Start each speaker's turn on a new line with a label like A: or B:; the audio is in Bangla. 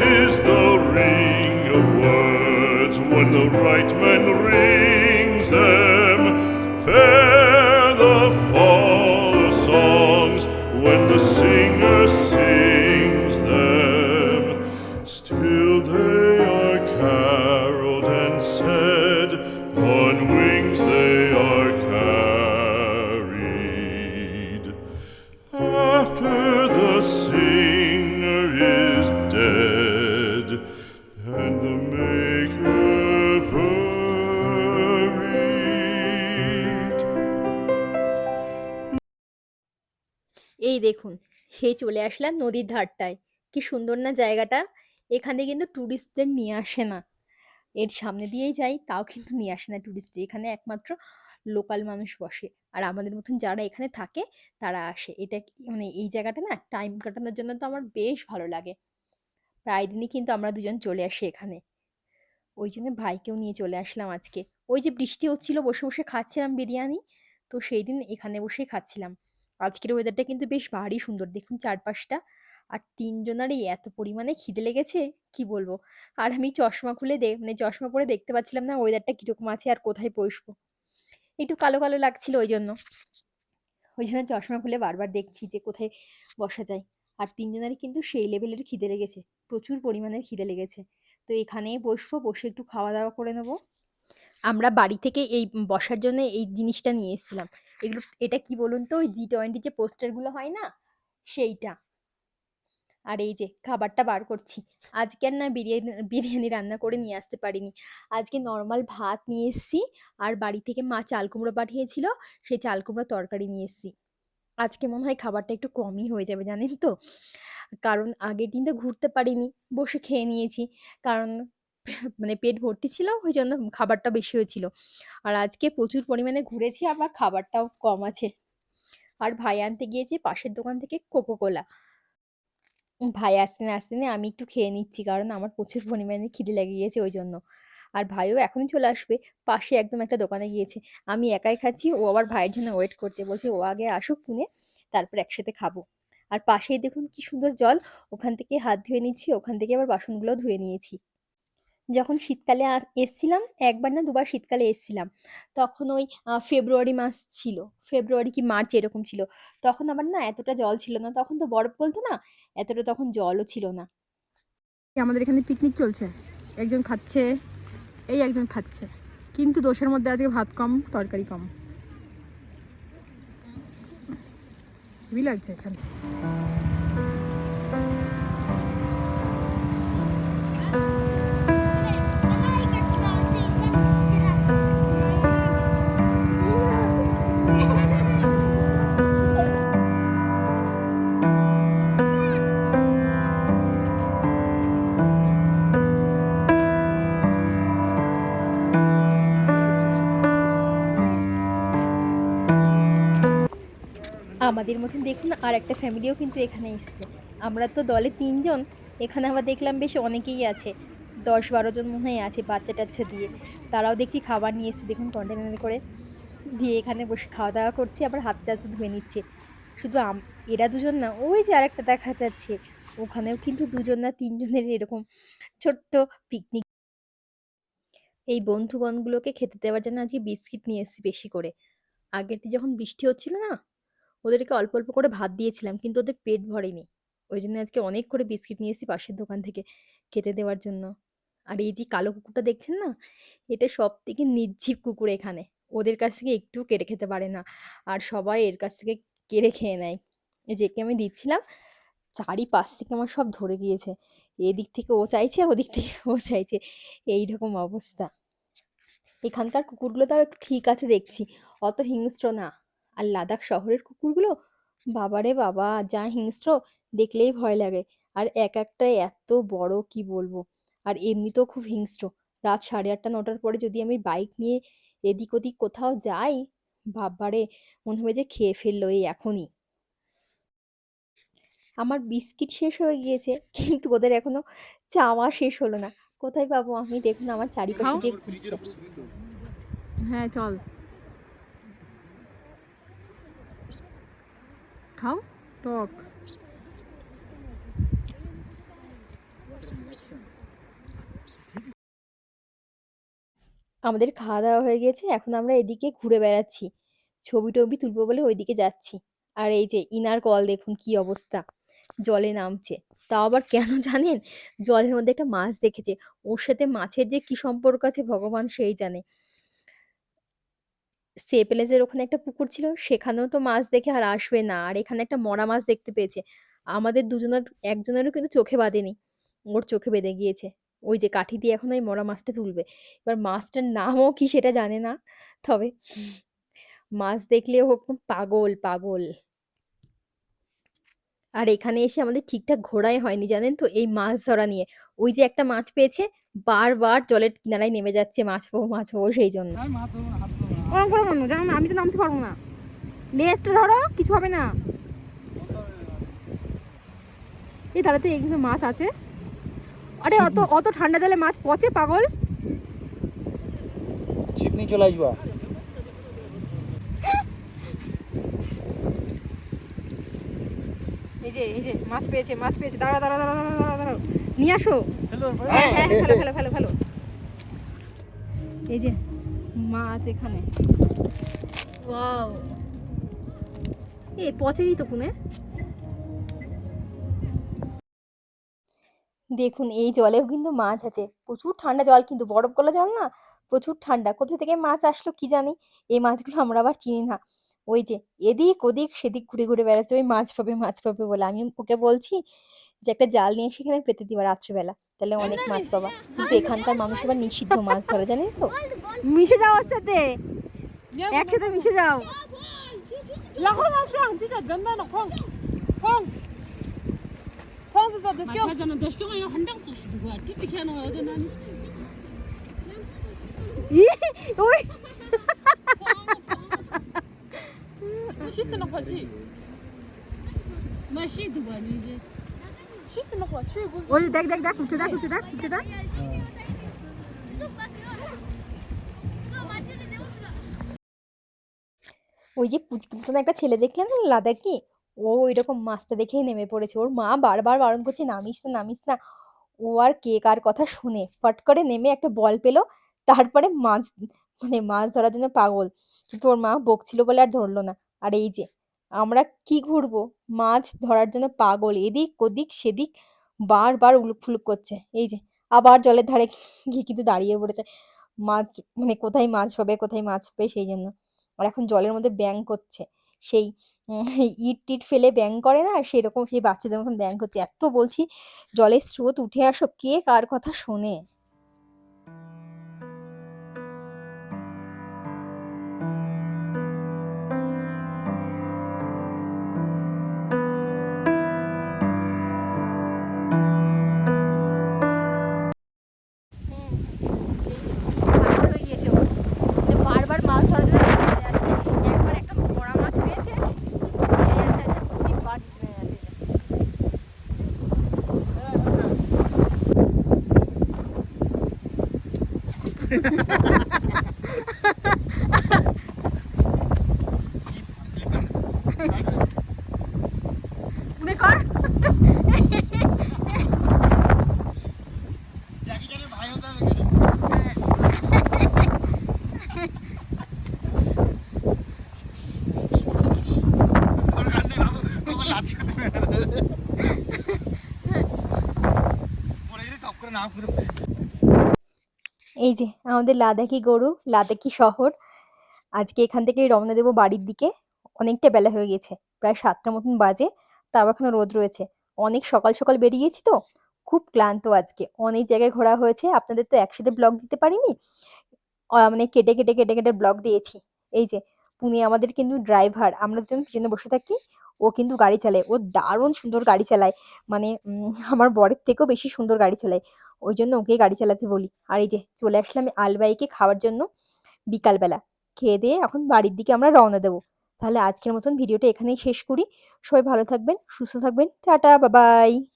A: It is the ring of words when the right man rings
B: এই দেখুন, হে চলে আসলাম নদীর ধারটায়। কি সুন্দর না জায়গাটা। এখানে কিন্তু ট্যুরিস্টদের নিয়ে আসে না। এর সামনে দিয়েই যাই, তাও কিন্তু নিয়ে আসে না ট্যুরিস্ট এখানে একমাত্র লোকাল মানুষ বসে। আর আমাদের মতন যারা এখানে থাকে, তারা আসে। এটা মানে এই জায়গাটা না, টাইম কাটানোর জন্য তো আমার বেশ ভালো লাগে। প্রায় দিনই কিন্তু আমরা দুজন চলে আসি এখানে। ওই জন্য ভাইকেও নিয়ে চলে আসলাম আজকে। ওই যে বৃষ্টি হচ্ছিল, বসে বসে খাচ্ছিলাম বিরিয়ানি। তো সেই দিন এখানে বসেই খাচ্ছিলাম। আজকের ওয়েদারটা কিন্তু বেশ ভারী সুন্দর। দেখুন চারপাশটা। আর তিনজনারই এত পরিমাণে খিদে লেগেছে, কি বলব? আর আমি চশমা খুলে দে মানে চশমা পরে দেখতে পাচ্ছিলাম না ওয়েদারটা কীরকম আছে আর কোথায় বসবো। একটু কালো কালো লাগছিল ওই জন্য ওই জন্য চশমা খুলে বারবার দেখছি যে কোথায় বসা যায়। আর তিনজনারই কিন্তু সেই লেভেলের খিদে লেগেছে। প্রচুর পরিমাণের খিদে লেগেছে। তো এখানে বসবো, বসে একটু খাওয়া দাওয়া করে নেব। আমরা বাড়ি থেকে এই বসার জন্য এই জিনিসটা নিয়ে এসেছিলাম। এগুলো, এটা কি বলুন তো? ওই জি টোয়েন্টি যে পোস্টারগুলো হয় না? সেইটা। আর এই যে খাবারটা বার করছি। আজকে আর না বিরিয়ানি বিরিয়ানি রান্না করে নিয়ে আসতে পারিনি। আজকে নর্মাল ভাত নিয়ে এসেছি। আর বাড়ি থেকে মা চাল কুমড়ো পাঠিয়েছিল। সেই চাল কুমড়ো তরকারি নিয়ে এসেছি। আজকে মনে হয় খাবারটা একটু কমই হয়ে যাবে, জানেন তো? কারণ আগের দিন তো ঘুরতে পারিনি। বসে খেয়ে নিয়েছি। কারণ মানে পেট ভর্তি ছিল, ওই জন্য খাবারটা বেশি হয়েছিল। আর আজকে প্রচুর পরিমাণে ঘুরেছি, আবার খাবারটাও কম আছে। আর ভাই আনতে গিয়েছি পাশের দোকান থেকে কোকো কোলা ভাই আসতে না আসতে না আমি একটু খেয়ে নিচ্ছি, কারণ আমার প্রচুর পরিমাণে খিদে লেগে গিয়েছে ওই জন্য। আর ভাইও এখনই চলে আসবে, পাশে একদম একটা দোকানে গিয়েছে। আমি একাই খাচ্ছি, ও আবার ভাইয়ের জন্য ওয়েট করছে বলছে, ও আগে আসুক কিনে, তারপর একসাথে খাব। আর পাশেই দেখুন কি সুন্দর জল, ওখান থেকে হাত ধুয়ে নিচ্ছি, ওখান থেকে আবার বাসনগুলো ধুয়ে নিয়েছি। যখন শীতকালে এসছিলাম, একবার না দুবার শীতকালে এসছিলাম। তখন ওই ফেব্রুয়ারি মাস ছিল। ফেব্রুয়ারি কি মার্চ এরকম ছিল। তখন আবার না এতটা জল ছিল না। তখন তো বরফ বলতো না, এতটা তখন জলও ছিল না।
C: আমাদের এখানে পিকনিক চলছে। একজন খাচ্ছে, এই একজন খাচ্ছে। কিন্তু দোষের মধ্যে আজকে ভাত কম, তরকারি কম। লাগছে এখানে?
B: আমাদের মতন দেখুন আর একটা ফ্যামিলিও কিন্তু এখানে এসছে। আমরা তো দলে তিনজন, এখানে আবার দেখলাম বেশ অনেকেই আছে। দশ বারো জন মনে হয় আছে বাচ্চা টাচ্চা দিয়ে। তারাও দেখছি খাবার নিয়ে এসছে, দেখুন কন্টেনার করে। দিয়ে এখানে বসে খাওয়া দাওয়া করছে, আবার হাত টাত ধুয়ে নিচ্ছে। শুধু এরা দুজন না, ওই যে আরেকটা দেখা যাচ্ছে। ওখানেও কিন্তু দুজন না তিনজনের এরকম ছোট্ট পিকনিক এই বন্ধুগণগুলোকে খেতে দেওয়ার জন্য আজকে বিস্কিট নিয়ে এসেছি বেশি করে। আগের যখন বৃষ্টি হচ্ছিল না ওদেরকে অল্প অল্প করে ভাত দিয়েছিলাম, কিন্তু ওদের পেট ভরেনি। ওই জন্য আজকে অনেক করে বিস্কিট নিয়ে এসেছি পাশের দোকান থেকে খেতে দেওয়ার জন্য। আর এই যে কালো কুকুরটা দেখছেন না? এটা সব থেকে নির্জীব কুকুর এখানে। ওদের কাছ থেকে একটু কেড়ে খেতে পারে না। আর সবাই এর কাছ থেকে কেড়ে খেয়ে নেয়। এই যে একে আমি দিচ্ছিলাম, চারিপাশ থেকে আমার সব ধরে গিয়েছে। এদিক থেকে ও চাইছে, ওদিক থেকে ও চাইছে। এই রকম অবস্থা। এখানকার কুকুরগুলো তাও একটু ঠিক আছে দেখছি। অত হিংস্র না। আর লাদাখ শহরের কুকুরগুলো? বাবারে বাবা যা হিংস্র দেখলেই ভয় লাগে। আর এক একটা এত বড় কি বলব? আর এমনিতেও খুব হিংস্র। রাত সাড়ে আটটা নটার পরে যদি আমি বাইক নিয়ে এদিক ওদিক কোথাও যাই বাবারে মনে হবে যে খেয়ে ফেলল এই এখনই। আমার বিস্কিট শেষ হয়ে গিয়েছে কিন্তু ওদের এখনও চাওয়া শেষ হলো না। কোথায় পাবো আমি? দেখুন আমার চারিপাশে। দিয়ে ঘুরছে।
C: হ্যাঁ চল। খাও, টক।
B: আমাদের খাওয়া দাওয়া হয়ে গেছে এখন আমরা এদিকে ঘুরে বেড়াচ্ছি। ছবি টবি তুলবো বলে ওইদিকে যাচ্ছি। আর এই যে ইনার কল, দেখুন কি অবস্থা। জলে নামছে। তাও আবার কেন জানেন? জলের মধ্যে একটা মাছ দেখেছে। ওর সাথে মাছের যে কি সম্পর্ক আছে, ভগবান সেই জানে। সেপেলেজের ওখানে একটা পুকুর ছিল, সেখানেও তো মাছ দেখে আর আসবে না। আর এখানে একটা মরা মাছ দেখতে পেয়েছে। আমাদের দুজনের, একজনেরও কিন্তু চোখে বাঁধেনি। ওর চোখে বেঁধে গিয়েছে। ওই যে কাঠি দিয়ে এখন ওই মরা মাছটা তুলবে। এবার মাছটার নামও কি সেটা জানে না, তবে মাছ দেখলে ও পাগল পাগল। আর এখানে এসে আমাদের ঠিকঠাক ঘোরাই হয়নি, জানেন তো? এই মাছ ধরা নিয়ে। ওই যে একটা মাছ পেয়েছে, বারবার জলের কিনারায় নেমে যাচ্ছে মাছ পাবো মাছ পাবো সেই জন্য।
C: ওরকম করে মনে জানো না আমি তো নামতে পারব না। লেজটা ধরো কিছু হবে না। এই তাহলে তো এইখানে মাছ আছে। আরে অত অত ঠান্ডা জলে মাছ পচে পাগল?
D: ছিপ নিয়ে চলে আসবা।
C: এই যে এই যে মাছ পেয়েছে মাছ পেয়েছে। দাঁড়া দাঁড়া দাঁড়া দাঁড়া দাঁড়া নিয়ে আসো। হ্যাঁ হ্যাঁ হ্যাঁ, ফেলো ফেলো ফেলো ফেলো এই যে মাছ এখানে। ওয়াও। এ পচেনি তো কোনে
B: দেখুন এই জলেও কিন্তু মাছ আছে। প্রচুর ঠান্ডা জল কিন্তু বরফ গলা জল না? প্রচুর ঠান্ডা। কোথা থেকে মাছ আসলো কি জানি? এই মাছগুলো আমরা আবার চিনি না। ওই যে এদিক ওদিক সেদিক ঘুরে ঘুরে বেড়াচ্ছে। ওই মাছ পাবে মাছ পাবে বলে। আমি ওকে বলছি যে একটা জাল নিয়ে সেখানে পেতে দিবা রাত্রিবেলা। তাহলে অনেক মাছ পাবা। কিন্তু এখানকার মানুষ আবার নিষিদ্ধ মাছ ধরে জানেন তো?
C: মিশে যাও ওর সাথে। একসাথে মিশে যাও। ওই।
E: Шисто на Schieß den noch mal. Tschö, gut.
C: ওই দেখ দেখ
B: ওই যে পুচকি পিছনে একটা ছেলে দেখলেন না লাদাকি ও এরকম মাছটা দেখেই নেমে পড়েছে ওর মা বারবার বারণ করছে নামিস না নামিস না ও আর কে কার কথা শুনে ফট করে নেমে একটা বল পেল তারপরে মাছ মানে মাছ ধরার জন্য পাগল কিন্তু ওর মা বকছিল বলে আর ধরলো না আর এই যে আমরা কি ঘুরবো? মাছ ধরার জন্য পাগল। এদিক ওদিক সেদিক বারবার উলুক ফুলুক করছে। এই যে, আবার জলের ধারে গিয়ে কিন্তু দাঁড়িয়ে পড়েছে। মাছ মানে কোথায় মাছ পাবে কোথায় মাছ পাবে সেই জন্য। আর এখন জলের মধ্যে ব্যাং করছে। সেই ইট টিট ফেলে ব্যাং করে না? সেরকম সেই বাচ্চাদের মতন ব্যাং করছে। এত বলছি, জলের স্রোত উঠে আসো কে কার কথা শোনে?
D: 아, 그래.
B: এই যে, আমাদের লাদাখি গরু, লাদাখি শহর। আজকে এখান থেকে রওনা দেবো বাড়ির দিকে। অনেকটা বেলা হয়ে গেছে, প্রায় সাতটা মতন বাজে, তাও এখনও রোদ রয়েছে। অনেক সকাল সকাল বেরিয়েছি তো, খুব ক্লান্ত আজকে। অনেক জায়গায় ঘোরা হয়েছে, আপনাদের তো একসাথে ব্লগ দিতে পারিনি? মানে কেটে কেটে কেটে কেটে ব্লগ দিয়েছি। এই যে, পুনে আমাদের কিন্তু ড্রাইভার আমরা দুজন পিছনে বসে থাকি, ও কিন্তু গাড়ি চালায়। ও দারুণ সুন্দর গাড়ি চালায়। মানে আমার বরের থেকেও বেশি সুন্দর গাড়ি চালায়। ওই জন্য ওকে গাড়ি চালাতে বলি। আর এই যে চলে আসলাম আলবাইকে খাওয়ার জন্য বিকালবেলা। খেয়ে দিয়ে এখন বাড়ির দিকে আমরা রওনা দেবো। তাহলে আজকের মতন ভিডিওটা এখানেই শেষ করি। সবাই ভালো থাকবেন, সুস্থ থাকবেন। টাটা, বাবাই।